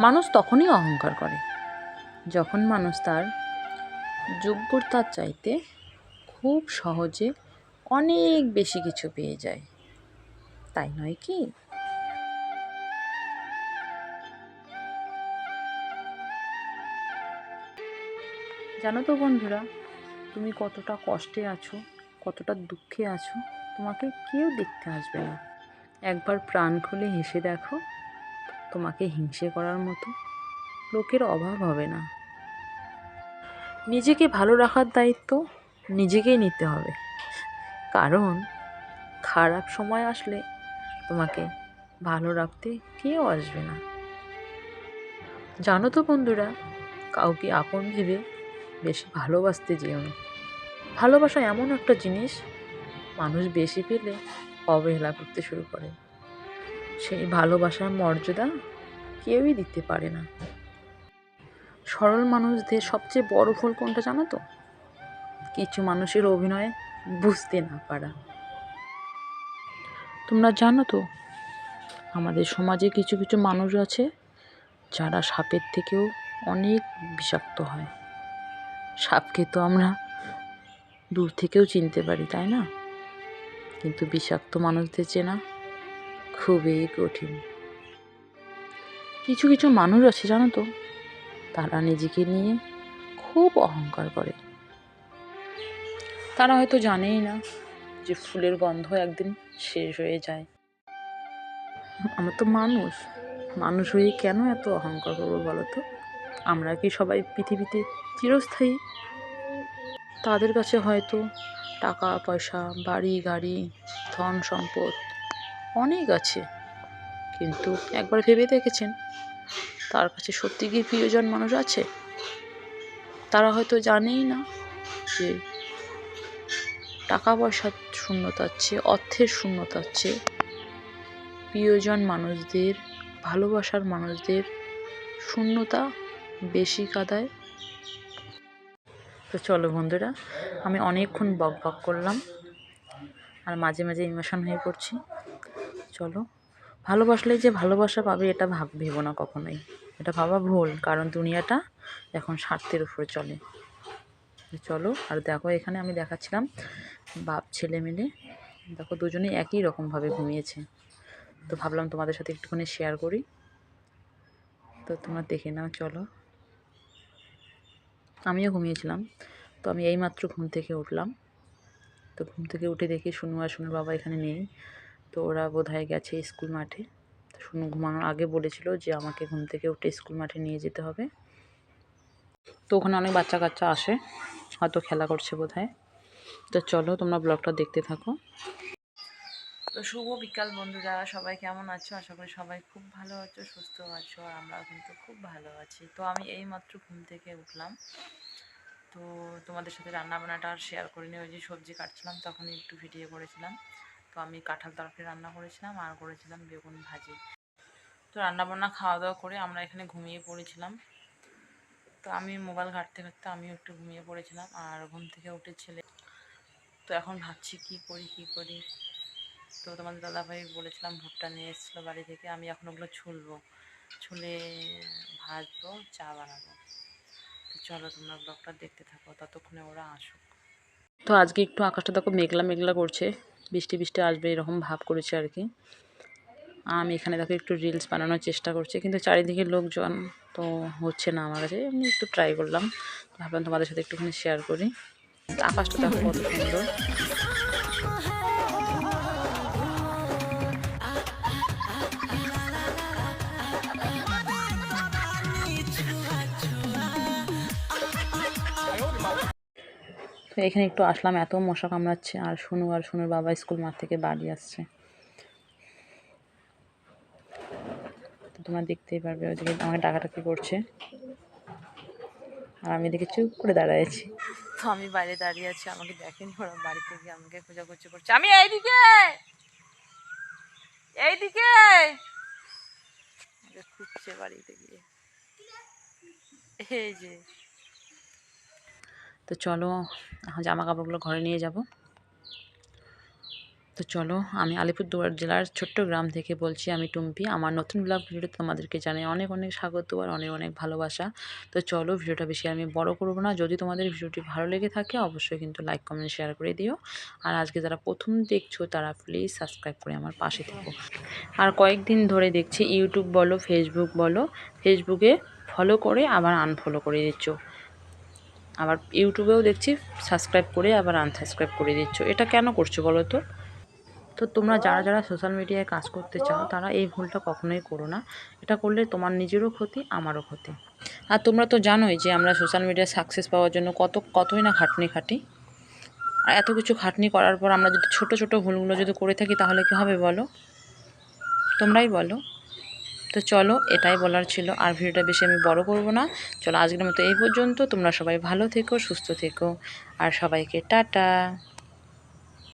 মানুষ তখনই অহংকার করে। যখন মানুষ তার যোগ্যতার চাইতে খুব সহজে অনেক বেশি কিছু পেয়ে যায়। তাই নয় কি? জানো তো বন্ধুরা, তুমি কতটা কষ্টে আছো, কতটা দুঃখে আছো, তোমাকে কেউ দেখতে আসবে না। একবার প্রাণ খুলে হেসে দেখো তোমাকে হিংসে করার মতো লোকের অভাব হবে না। নিজেকে ভালো রাখার দায়িত্ব নিজেকেই নিতে হবে। কারণ খারাপ সময় আসলে তোমাকে ভালো রাখতে কেউ আসবে না। জানো তো বন্ধুরা, কাউকে আপন ভেবে বেশি ভালোবাসতে যেও না। ভালোবাসা এমন একটা জিনিস, মানুষ বেশি পেলে অবহেলা করতে শুরু করে। সেই ভালোবাসার মর্যাদা কেউই দিতে পারে না। সরল মানুষদের সবচেয়ে বড় ভুল কোনটা জানো তো? কিছু মানুষের অভিনয় বুঝতে না পারা। তোমরা জানো তো, আমাদের সমাজে কিছু কিছু মানুষ আছে যারা সাপের থেকেও অনেক বিষাক্ত হয়। সাপকে তো আমরা দূর থেকেও চিনতে পারি, তাই না? কিন্তু বিষাক্ত মানুষদের চেনা খুবই কঠিন। কিছু কিছু মানুষ আছে, জানো তো, তারা নিজেকে নিয়ে খুব অহংকার করে। তারা হয়তো জানেই না যে ফুলের গন্ধ একদিন শেষ হয়ে যায়। আমরা তো মানুষ। মানুষ হয়ে কেন এত অহংকার করব বলো তো? আমরা কি সবাই পৃথিবীতে চিরস্থায়ী? তাদের কাছে হয়তো টাকা, পয়সা, বাড়ি, গাড়ি, ধন, সম্পদ অনেক আছে। কিন্তু একবার ভেবে দেখেছেন? তার কাছে সত্যি কি প্রিয়জন মানুষ আছে? তারা হয়তো জানেই না যে টাকা পয়সার শূন্যতার চেয়ে, অর্থের শূন্যতার চেয়ে প্রিয়জন মানুষদের, ভালোবাসার মানুষদের শূন্যতা বেশি কাদায়। তো চলো বন্ধুরা, আমি অনেকক্ষণ বক বক করলাম আর মাঝে মাঝে ইমোশন হয়ে পড়ছি। চলো। ভালোবাসলে যে ভালোবাসা পাবে, এটা ভাব ভেবো না কখনোই। এটা ভাবা ভুল, কারণ দুনিয়াটা এখন স্বার্থের উপরে চলে। চলো, আর দেখো, এখানে আমি দেখাচ্ছিলাম বাপ, ছেলে মিলে। দেখো, দুজনেই একই রকমভাবে ঘুমিয়েছে। তো ভাবলাম তোমাদের সাথে একটুখানি শেয়ার করি। তো তোমরা দেখে নাও, চলো। আমিও ঘুমিয়েছিলাম। তো আমি এইমাত্র ঘুম থেকে উঠলাম। তো ঘুম থেকে উঠে দেখি শুনু আর শুনুর বাবা এখানে নেই। তো ওরা বোধহয় গেছে স্কুল মাঠে। শুনু ঘুমানোর আগে বলেছিল যে আমাকে ঘুম থেকে উঠে স্কুল মাঠে নিয়ে যেতে হবে। তো ওখানে অনেক বাচ্চা কাচ্চা আসে, হয়তো খেলা করছে বোধহয়। তো চলো তোমরা ব্লগটা দেখতে থাকো। তো শুভ বিকাল বন্ধুরা, সবাই কেমন আছো? আশা করি সবাই খুব ভালো আছো, সুস্থ আছো, আর আমরা কিন্তু খুব ভালো আছি। তো আমি এই মাত্র ঘুম থেকে উঠলাম। তো তোমাদের সাথে রান্না বান্নাটা আর শেয়ার করিনি, ওই যে সবজি কাটছিলাম, তখনই একটু ভিডিও করেছিলাম। তো আমি কাঁঠাল তরকারি রান্না করেছিলাম আর করেছিলাম বেগুন ভাজি। তো রান্না বান্না খাওয়া দাওয়া করে আমরা এখানে ঘুমিয়ে পড়েছিলাম। তো আমি মোবাইল ঘাঁটতে ঘাঁটতে আমিও একটু ঘুমিয়ে পড়েছিলাম আর ঘুম থেকে উঠে ছেলে তো এখন ভাবছি কি করি কি করি? তো তোমাদের দাদাভাই বলেছিলাম ভুট্টা নিয়ে এসেছিল বাড়ি থেকে, আমি এখন ওগুলো ছুলবো। ছুলে ভাজবো, চা বানাবো। তো চলো তোমরা ব্লগটা দেখতে থাকো, ততক্ষণে ওরা আসুক। তো আজকে একটু আকাশটা দেখো মেঘলা মেঘলা করছে। বৃষ্টি বৃষ্টি আসবে, এরকম ভাব করেছে আর কি। আমি এখানে দেখো একটু রিলস বানানোর চেষ্টা করছি, কিন্তু চারিদিকে লোকজন তো হচ্ছে না আমার কাছে। এমনি একটু ট্রাই করলাম, ভাবলাম তোমাদের সাথে একটুখানি শেয়ার করি। আকাশটা দেখো কত সুন্দর। তো এখানে একটু আসলাম, এত মশা কামড়াচ্ছে। আর শুনু আর শুনুর বাবা স্কুল মাঠ থেকে বাড়ি আসছে। তো তোমরা দেখতেই পারবে ওদিকে আমাকে ডাকাটাকি করছে। আর আমি এদিকে চুপ করে দাঁড়ায় আছি। তো আমি বাইরে দাঁড়িয়ে আছি, আমাকে দেখেনি ওরা বাড়িতে গিয়ে আমাকে খোঁজাখুঁজি করছে। আমি এইদিকে! এইদিকে! খুঁজছে বাড়িতে গিয়ে। এই যে। তো চলো জামা কাপড়গুলো ঘরে নিয়ে যাব। তো চলো, আমি আলিপুরদুয়ার জেলার ছোট্ট গ্রাম থেকে বলছি আমি টুম্পি। আমার নতুন ব্লগ ভিডিওতে তোমাদেরকে জানাই অনেক অনেক স্বাগত আর অনেক অনেক ভালোবাসা। তো চলো, ভিডিওটা বেশি আমি বড় করব না। যদি তোমাদের ভিডিওটি ভালো লেগে থাকে, অবশ্যই কিন্তু লাইক কমেন্ট শেয়ার করে দিও। আর আজকে যারা প্রথম দেখছ, তারা প্লিজ সাবস্ক্রাইব করে আমার পাশে থেকো। আর কয়েকদিন ধরে দেখছি, ইউটিউব বলো ফেসবুক বলো ফেসবুকে ফলো করে আবার আনফলো করে দিচ্ছ। আবার ইউটিউবেও দেখছি সাবস্ক্রাইব করে আবার আনসাবস্ক্রাইব করে দিচ্ছ। এটা কেন করছ বলো তো? তো তোমরা যারা যারা সোশ্যাল মিডিয়ায় কাজ করতে চাও, তারা এই ভুলটা কখনোই করো না। এটা করলে তোমার নিজেরও ক্ষতি, আমারও ক্ষতি। আর তোমরা তো জানোই যে আমরা সোশ্যাল মিডিয়ায় সাকসেস পাওয়ার জন্য কত, কতই না খাটনি খাটি। আর এত কিছু খাটনি করার পর আমরা যদি ছোট ছোট ভুলগুলো যদি করে থাকি, তাহলে কি হবে বলো? তোমরাই বলো। তো চলো, এটাই বলার ছিল। আর ভিডিওটা বেশি আমি বড় করব না। চলো, আজকের মতো এই পর্যন্ত। তোমরা সবাই ভালো থেকো, সুস্থ থেকো। আর সবাইকে টাটা।